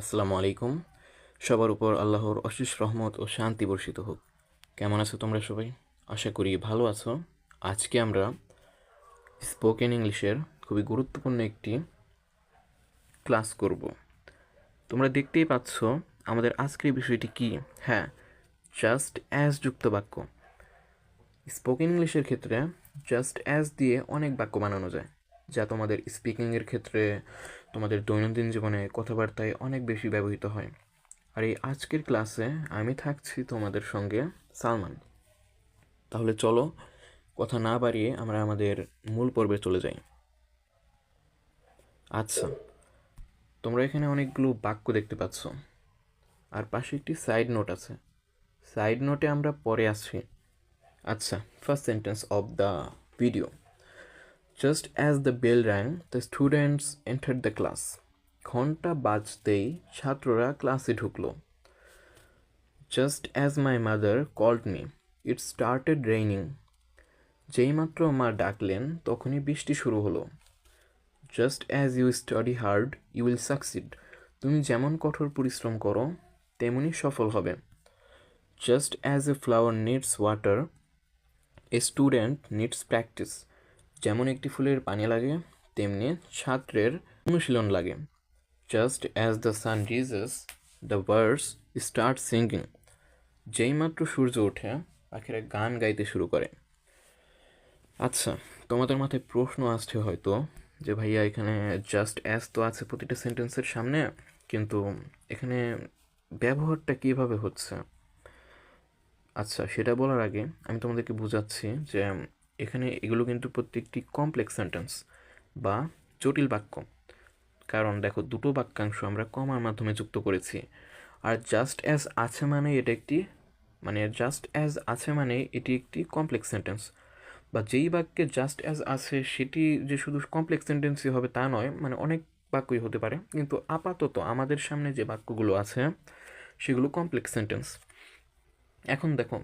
আসসালামু আলাইকুম। সবার উপর আল্লাহর অশেষ রহমত ও শান্তি বর্ষিত হোক। কেমন আছো তোমরা সবাই? আশা করি ভালো আছো। আজকে আমরা স্পোকেন ইংলিশের খুবই গুরুত্বপূর্ণ একটি ক্লাস করব। তোমরা দেখতেই পাচ্ছ আমাদের আজকের বিষয়টি কি? হ্যাঁ জাস্ট অ্যাজ যুক্ত বাক্য। স্পোকেন ইংলিশের ক্ষেত্রে জাস্ট অ্যাজ দিয়ে অনেক বাক্য বানানো যায়। যা তোমাদের স্পিকিংয়ের ক্ষেত্রে তোমাদের দৈনন্দিন জীবনে কথাবার্তায় অনেক বেশি ব্যবহৃত হয়। আর এই আজকের ক্লাসে আমি থাকছি তোমাদের সঙ্গে সালমান। তাহলে চলো কথা না বাড়িয়ে আমরা আমাদের মূল পর্বে চলে যাই। আচ্ছা তোমরা এখানে অনেকগুলো বাক্য দেখতে পাচ্ছ। আর পাশে একটি সাইড নোট আছে। সাইড নোটে আমরা পরে আসছি। আচ্ছা first sentence of the video just as the bell rang the students enter the class ঘণ্টা বাজতেই ছাত্ররা ক্লাসে ঢুকলো। Just as my mother called me it started raining যেইমাত্র মা ডাকলেন, তখনই বৃষ্টি শুরু হলো। Just as you study hard you will succeed তুমি যেমন কঠোর পরিশ্রম করো তেমনই সফল হবে। Just as a flower needs water a student needs practice যেমন একটি ফুলের পানি লাগে, তেমনি ছাত্রের অনুশীলন লাগে। Just as the sun rises the birds start singing যেইমাত্র সূর্য ওঠে, পাখিরা গান গাইতে শুরু করে। আচ্ছা তোমাদের মাথায় প্রশ্ন আসছে হয়তো যে ভাইয়া এখানে জাস্ট অ্যাজ তো আছে প্রতিটা সেন্টেন্সের সামনে, কিন্তু এখানে ব্যবহারটা কীভাবে হচ্ছে? আচ্ছা সেটা বলার আগে আমি তোমাদেরকে বোঝাচ্ছি যে এখানে এগুলো কিন্তু প্রত্যেকটি কমপ্লেক্স সেন্টেন্স বা জটিল বাক্য। কারণ দেখো, দুটো বাক্যাংশ আমরা কমার মাধ্যমে যুক্ত করেছি। আর জাস্ট অ্যাজ আছে মানে এটা একটি মানে জাস্ট অ্যাজ আছে মানে এটি একটি কমপ্লেক্স সেন্টেন্স বা যেই বাক্যে জাস্ট অ্যাজ আছে, সেটি যে শুধু কমপ্লেক্স সেন্টেন্সই হবে তা নয় মানে অনেক বাক্যই হতে পারে। কিন্তু আপাতত আমাদের সামনে যে বাক্যগুলো আছে, সেগুলো কমপ্লেক্স সেন্টেন্স এখন দেখো,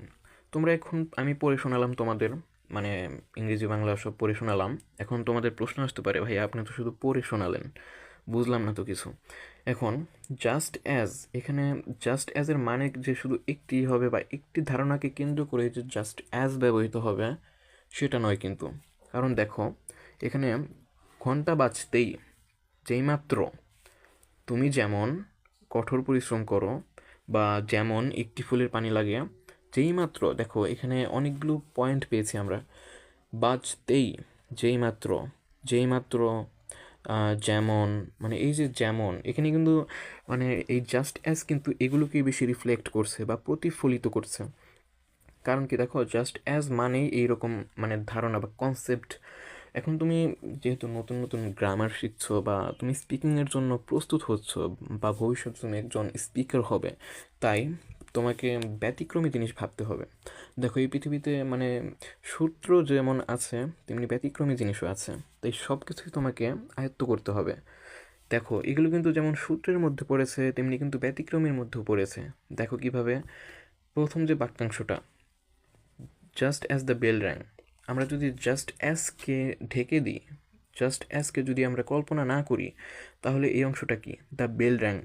তোমরা এখন আমি পড়ে শোনালাম তোমাদের মানে ইংরেজি বাংলা সব পড়ে শোনালাম। এখন তোমাদের প্রশ্ন আসতে পারে ভাই আপনি তো শুধু পড়ে শোনালেন। বুঝলাম না তো কিছু। এখন জাস্ট অ্যাজ এখানে জাস্ট অ্যাজের মানে যে শুধু একটি হবে বা একটি ধারণাকে কেন্দ্র করে যে জাস্ট অ্যাজ ব্যবহৃত হবে, সেটা নয় কিন্তু। কারণ দেখো, এখানে ঘণ্টা বাজতেই যেইমাত্র তুমি যেমন কঠোর পরিশ্রম করো বা যেমন একটি ফুলের পানি লাগে যেইমাত্র দেখো এখানে অনেকগুলো পয়েন্ট পেয়েছি আমরা। বাজতেই যেইমাত্র যেইমাত্র আহ, যেমন মানে এই যে যেমন এখানে কিন্তু মানে এই জাস্ট অ্যাজ কিন্তু এগুলোকেই বেশি রিফ্লেক্ট করছে বা প্রতিফলিত করছে। কারণ কি দেখো জাস্ট অ্যাজ মানেই এইরকম মানে ধারণা বা কনসেপ্ট এখন তুমি যেহেতু নতুন নতুন গ্রামার শিখছো বা তুমি স্পিকিংয়ের জন্য প্রস্তুত হচ্ছ বা ভবিষ্যতে তুমি একজন স্পিকার হবে তাই তোমাকে ব্যতিক্রমী জিনিস ভাবতে হবে। দেখো, এই পৃথিবীতে মানে সূত্র যেমন আছে, তেমনি ব্যতিক্রমী জিনিসও আছে। তাই সব কিছুই তোমাকে আয়ত্ত করতে হবে। দেখো, এগুলো কিন্তু যেমন সূত্রের মধ্যে পড়েছে, তেমনি কিন্তু ব্যতিক্রমীর মধ্যেও পড়েছে। দেখো কীভাবে, প্রথম যে বাক্যাংশটা just as the bell rang আমরা যদি জাস্ট অ্যাজকে ঢেকে দিই জাস্ট অ্যাজকে যদি আমরা কল্পনা না করি, তাহলে এই অংশটা কি? দ্য বেল র্যাং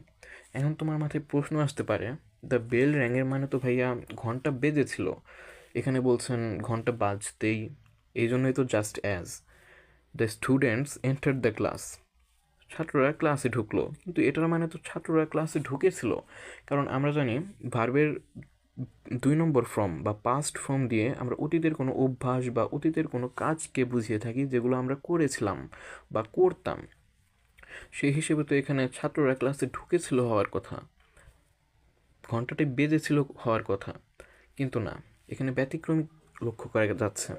এখন তোমার মাথায় প্রশ্ন আসতে পারে দ্য বেল র্যাঙের মানে তো ভাইয়া ঘণ্টা বেজেছিল এখানে বলছেন ঘণ্টা বাজতেই এই জন্যই তো just as the students enter the class ছাত্ররা ক্লাসে ঢুকলো, কিন্তু এটার মানে তো ছাত্ররা ক্লাসে ঢুকেছিল। কারণ আমরা জানি ভার্বের দুই নম্বর ফর্ম বা পাস্ট ফর্ম দিয়ে আমরা অতীতের কোনো অভ্যাস বা অতীতের কোনো কাজকে বুঝিয়ে থাকি যেগুলো আমরা করেছিলাম বা করতাম। সেই হিসেবে তো এখানে ছাত্ররা ক্লাসে ঢুকেছিল হওয়ার কথা। ঘন্টাটি বেজেছিল হওয়ার কথা। কিন্তু না, এখানে ব্যতিক্রমী লক্ষ্য করা যাচ্ছে।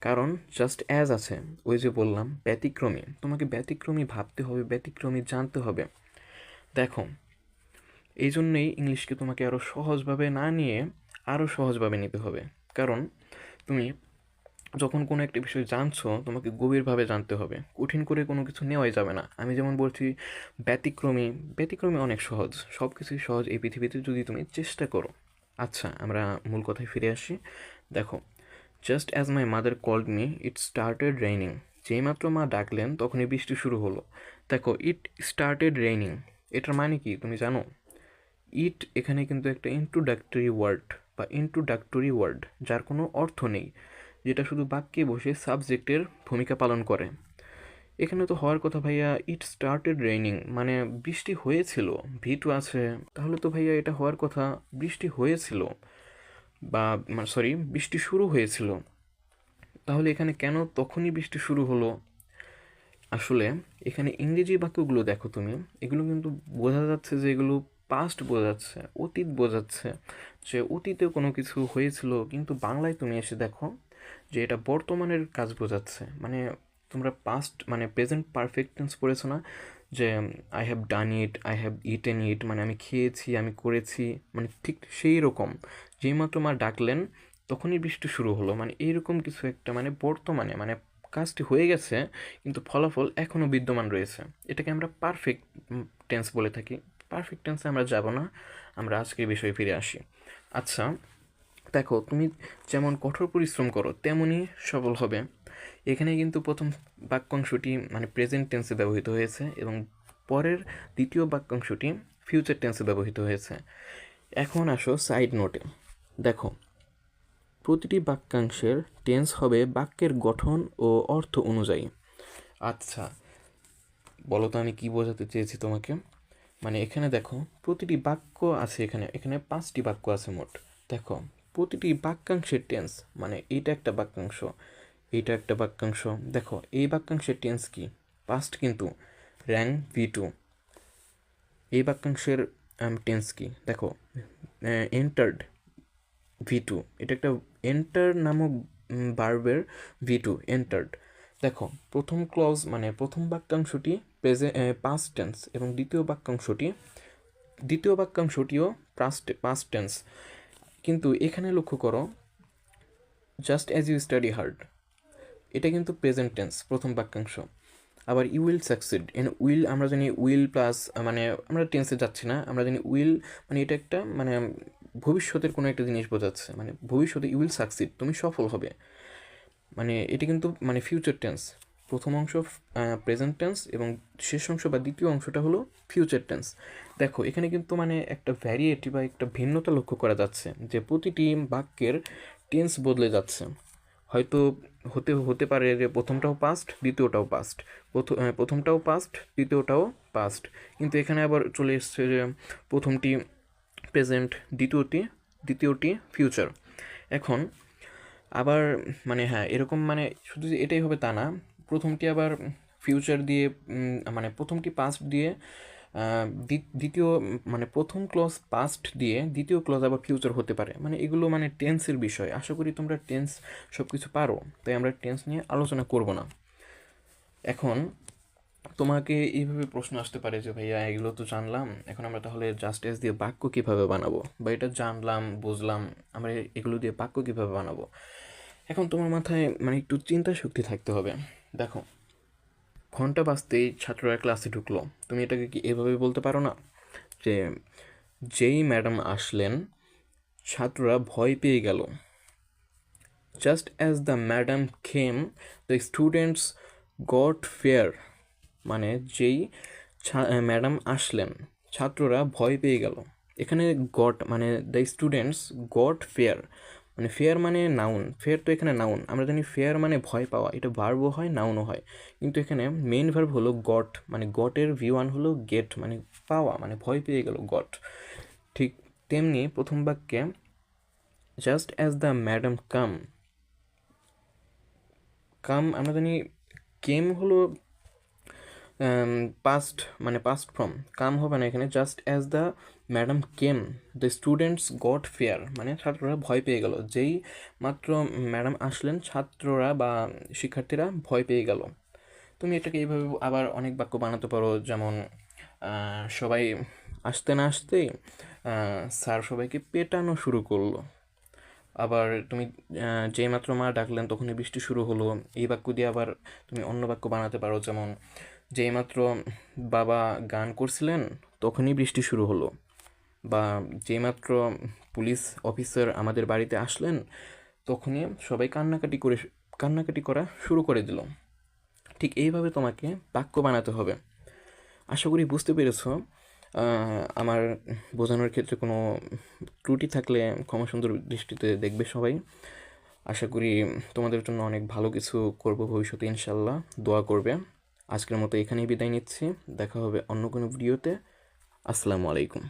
কারণ জাস্ট অ্যাজ আছে, ওই যে বললাম, ব্যতিক্রমী। তোমাকে ব্যতিক্রমী ভাবতে হবে, ব্যতিক্রমী জানতে হবে। দেখো এই জন্যেই ইংলিশকে তোমাকে আরও সহজভাবে না নিয়ে আরও সহজভাবে নিতে হবে। কারণ তুমি যখন কোনো একটা বিষয় জানছো, তোমাকে গভীরভাবে জানতে হবে। কঠিন করে কোনো কিছু নেওয়াই যাবে না। আমি যেমন বলছি, ব্যতিক্রমী ব্যতিক্রমী অনেক সহজ। সব কিছুই সহজ এই পৃথিবীতে যদি তুমি চেষ্টা করো। আচ্ছা আমরা মূল কথায় ফিরে আসি। দেখো just as my mother called me it started raining যেইমাত্র মা ডাকলেন, তখনই বৃষ্টি শুরু হলো। দেখো ইট স্টার্টেড রেইনিং এটার মানে কি, তুমি জানো? ইট এখানে কিন্তু একটা ইন্ট্রোডাক্টরি ওয়ার্ড বা ইন্ট্রোডাক্টরি ওয়ার্ড যার কোনো অর্থ নেই। যেটা শুধু বাক্যে বসে সাবজেক্টের ভূমিকা পালন করে। এখানে তো হওয়ার কথা ভাইয়া ইট স্টার্টেড রেইনিং মানে বৃষ্টি হয়েছিল, ভিটু আছে। তাহলে তো ভাইয়া এটা হওয়ার কথা, বৃষ্টি হয়েছিল বা সরি বৃষ্টি শুরু হয়েছিল। তাহলে এখানে কেন তখনই বৃষ্টি শুরু হলো? আসলে এখানে ইংরেজি বাক্যগুলো দেখো তুমি, এগুলো কিন্তু বোঝা যাচ্ছে যে এগুলো পাস্ট বোঝাচ্ছে, অতীত বোঝাচ্ছে, যে অতীতে কোনো কিছু হয়েছিল, কিন্তু বাংলায় তুমি এসে দেখো যে এটা বর্তমানের কাজ বোঝাচ্ছে। মানে তোমরা পাস্ট মানে প্রেজেন্ট পারফেক্ট টেন্স পড়েছো না? যে I have done it I have eaten it মানে আমি খেয়েছি, আমি করেছি মানে ঠিক সেই রকম। যেই মাত্র মা ডাকলেন, তখনই বৃষ্টি শুরু হলো। মানে এইরকম কিছু একটা মানে বর্তমানে মানে কাজটি হয়ে গেছে, কিন্তু ফলাফল এখনও বিদ্যমান রয়েছে। এটাকে আমরা পারফেক্ট টেন্স বলে থাকি। পারফেক্ট টেন্সে আমরা যাব না। আমরা আজকের বিষয়ে ফিরে আসি। আচ্ছা দেখো, তুমি যেমন কঠোর পরিশ্রম করো, তেমনই সফল হবে। এখানে কিন্তু প্রথম বাক্যাংশটি মানে প্রেজেন্ট টেন্সে ব্যবহৃত হয়েছে এবং পরের দ্বিতীয় বাক্যাংশটি ফিউচার টেন্সে ব্যবহৃত হয়েছে। এখন আসো সাইড নোটে দেখো, প্রতিটি বাক্যাংশের টেন্স হবে বাক্যের গঠন ও অর্থ অনুযায়ী। আচ্ছা বলো তো আমি কি বোঝাতে চেয়েছি তোমাকে? মানে এখানে দেখো, প্রতিটি বাক্য আছে এখানে এখানে পাঁচটি বাক্য আছে মোট। দেখো প্রতিটি বাক্যাংশের টেন্স মানে এইটা একটা বাক্যাংশ, এইটা একটা বাক্যাংশ। দেখো, এই বাক্যাংশের টেন্স কি? পাস্ট কিন্তু র্যাং ভি টু। এই বাক্যাংশের টেন্স কি? দেখো এন্টার্ড ভি টু। এটা একটা এন্টার নামক বার্বের ভি টু এন্টার্ড দেখো, প্রথম ক্লজ মানে প্রথম বাক্যাংশটি প্রেজে পাস্ট টেন্স এবং দ্বিতীয় বাক্যাংশটি, দ্বিতীয় বাক্যাংশটিও পাস্ট পাস্ট টেন্স কিন্তু এখানে লক্ষ্য করো just as you study hard এটা কিন্তু প্রেজেন্ট টেন্স প্রথম বাক্যাংশ। আবার you will succeed N will আমরা জানি উইল প্লাস মানে আমরা টেন্সে যাচ্ছি না, আমরা জানি উইল মানে এটা একটা মানে ভবিষ্যতের কোনো একটা জিনিস বোঝাচ্ছে। মানে ভবিষ্যতে ইউ উইল সাকসিড তুমি সফল হবে। মানে এটা কিন্তু মানে ফিউচার টেন্স প্রথম অংশ প্রেজেন্ট টেন্স এবং শেষ অংশ বা দ্বিতীয় অংশটা হলো ফিউচার টেন্স দেখো, এখানে কিন্তু মানে একটা ভ্যারিয়েটি বা একটা ভিন্নতা লক্ষ্য করা যাচ্ছে যে প্রতিটি বাক্যের টেন্স বদলে যাচ্ছে। হয়তো হতে হতে পারে যে প্রথমটাও পাস্ট দ্বিতীয়টাও পাস্ট প্রথমটাও পাস্ট দ্বিতীয়টাও পাস্ট কিন্তু এখানে আবার চলে এসছে যে প্রথমটি প্রেজেন্ট দ্বিতীয়টি দ্বিতীয়টি ফিউচার এখন আবার মানে হ্যাঁ এরকম মানে শুধু এটাই হবে তা না প্রথমটি আবার ফিউচার দিয়ে মানে প্রথমটি পাস্ট দিয়ে দ্বিতীয় মানে প্রথম ক্লজ পাস্ট দিয়ে দ্বিতীয় ক্লজ আবার ফিউচার হতে পারে। মানে এগুলো মানে টেন্সের বিষয়। আশা করি তোমরা টেন্স সব কিছু পারো। তাই আমরা টেন্স নিয়ে আলোচনা করব না। এখন তোমাকে এইভাবে প্রশ্ন আসতে পারে যে, ভাইয়া, এগুলো তো জানলাম। এখন আমরা তাহলে জাস্ট এস দিয়ে বাক্য কীভাবে বানাবো? বা এটা জানলাম, বুঝলাম, আমরা এগুলো দিয়ে বাক্য কীভাবে বানাবো? এখন তোমার মাথায় মানে একটু চিন্তা শক্তি থাকতে হবে। দেখো, ঘণ্টা বাজতেই ছাত্ররা ক্লাসে ঢুকলো। তুমি এটাকে কি এভাবে বলতে পারো না? যে যেই ম্যাডাম আসলেন, ছাত্ররা ভয় পেয়ে গেল। Just as the madam came the students got fear মানে যেই ম্যাডাম আসলেন, ছাত্ররা ভয় পেয়ে গেল। এখানে গট মানে দ্য স্টুডেন্টস গট ফেয়ার মানে ফেয়ার মানে নাউন ফেয়ার তো এখানে নাউন আমরা জানি ফেয়ার মানে ভয় পাওয়া, এটা ভার্বও হয় নাউনও হয়। কিন্তু এখানে মেইন ভার্ব হলো গট মানে গটের ভি ওয়ান হলো গেট মানে পাওয়া মানে ভয় পেয়ে গেল গট ঠিক তেমনি প্রথম বাক্যে just as the madam come come আমরা জানি কেম হলো পাস্ট মানে পাস্ট ফ্রম কাম হবে না এখানে just as the madam came the students got fear মানে ছাত্ররা ভয় পেয়ে গেল, যেই মাত্র ম্যাডাম আসলেন, ছাত্ররা বা শিক্ষার্থীরা ভয় পেয়ে গেল। তুমি এটাকে এইভাবে আবার অনেক বাক্য বানাতে পারো, যেমন সবাই আসতে না আসতেই স্যার সবাইকে পেটানো শুরু করল। আবার তুমি যেই মাত্র মা ডাকলেন, তখনই বৃষ্টি শুরু হলো। এই বাক্য দিয়ে আবার তুমি অন্য বাক্য বানাতে পারো, যেমন যেইমাত্র বাবা গান করছিলেন, তখনই বৃষ্টি শুরু হলো। বা যেইমাত্র পুলিশ অফিসার আমাদের বাড়িতে আসলেন, তখনই সবাই কান্নাকাটি করে, কান্নাকাটি করা শুরু করে দিল। ঠিক এইভাবে তোমাকে বাক্য বানাতে হবে। আশা করি বুঝতে পেরেছ আমার বোঝানোর ক্ষেত্রে কোনো ত্রুটি থাকলে ক্ষমা সুন্দর দৃষ্টিতে দেখবে সবাই। আশা করি তোমাদের জন্য অনেক ভালো কিছু করব ভবিষ্যতে ইনশাল্লাহ দোয়া করবে। আজকের মতো এখানেই বিদায় নিচ্ছি। দেখা হবে অন্য কোনো ভিডিওতে। আসসালামু আলাইকুম।